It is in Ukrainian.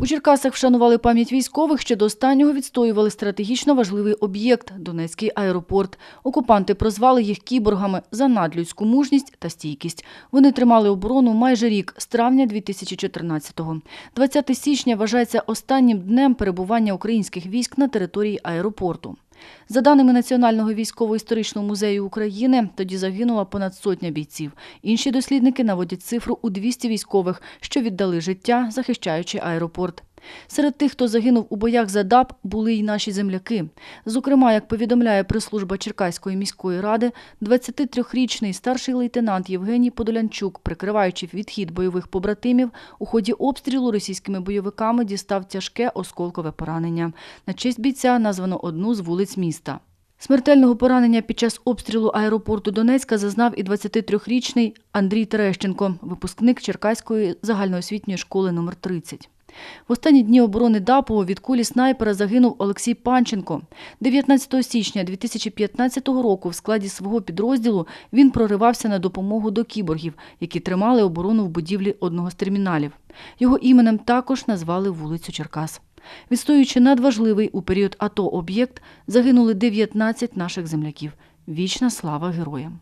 У Черкасах вшанували пам'ять військових, що до останнього відстоювали стратегічно важливий об'єкт – Донецький аеропорт. Окупанти прозвали їх кіборгами за надлюдську мужність та стійкість. Вони тримали оборону майже рік, з травня 2014-го. 20 січня вважається останнім днем перебування українських військ на території аеропорту. За даними Національного військово-історичного музею України, тоді загинула понад сотня бійців. Інші дослідники наводять цифру у 200 військових, що віддали життя, захищаючи аеропорт. Серед тих, хто загинув у боях за ДАП, були й наші земляки. Зокрема, як повідомляє прес-служба Черкаської міської ради, 23-річний старший лейтенант Євгеній Подолянчук, прикриваючи відхід бойових побратимів, у ході обстрілу російськими бойовиками дістав тяжке осколкове поранення. На честь бійця названо одну з вулиць міста. Смертельного поранення під час обстрілу аеропорту Донецька зазнав і 23-річний Андрій Терещенко, випускник Черкаської загальноосвітньої школи номер 30. В останні дні оборони Дапово від кулі снайпера загинув Олексій Панченко. 19 січня 2015 року в складі свого підрозділу він проривався на допомогу до кіборгів, які тримали оборону в будівлі одного з терміналів. Його іменем також назвали вулицю Черкас. Відстоюючи надважливий у період АТО об'єкт, загинули 19 наших земляків. Вічна слава героям!